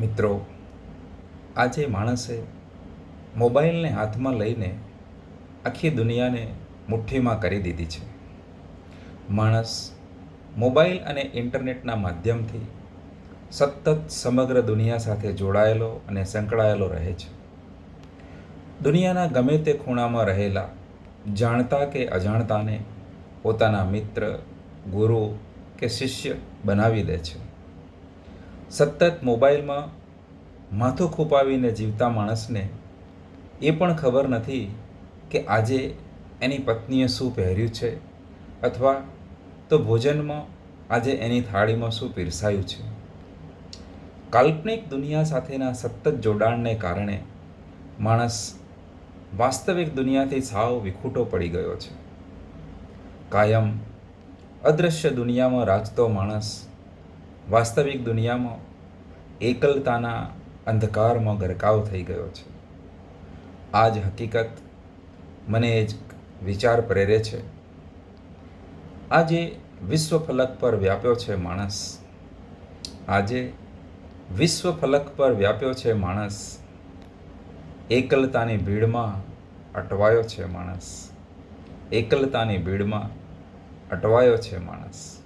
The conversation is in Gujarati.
મિત્રો, આજે માણસે મોબાઈલને હાથમાં લઈને આખી દુનિયાને મુઠ્ઠીમાં કરી દીધી છે. માણસ મોબાઈલ અને ઇન્ટરનેટના માધ્યમથી સતત સમગ્ર દુનિયા સાથે જોડાયેલો અને સંકળાયેલો રહે છે. દુનિયાના ગમે તે ખૂણામાં રહેલા જાણતા કે અજાણતાને પોતાના મિત્ર, ગુરુ કે શિષ્ય બનાવી દે છે. સતત મોબાઈલમાં માથું ખૂપાવીને જીવતા માણસને એ પણ ખબર નથી કે આજે એની પત્નીએ શું પહેર્યું છે અથવા તો ભોજનમાં આજે એની થાળીમાં શું પીરસાયું છે. કાલ્પનિક દુનિયા સાથેના સતત જોડાણને કારણે માણસ વાસ્તવિક દુનિયાથી સાવ વિખૂટો પડી ગયો છે. કાયમ અદૃશ્ય દુનિયામાં રાજતો માણસ વાસ્તવિક દુનિયામાં એકલતાના અંધકારમાં ગરકાવ થઈ ગયો છે. આ જ હકીકત મને એ જ વિચાર પ્રેરે છે. આજે વિશ્વ ફલક પર વ્યાપ્યો છે માણસ. આજે વિશ્વ ફલક પર વ્યાપ્યો છે માણસ. એકલતાની ભીડમાં અટવાયો છે માણસ. એકલતાની ભીડમાં અટવાયો છે માણસ.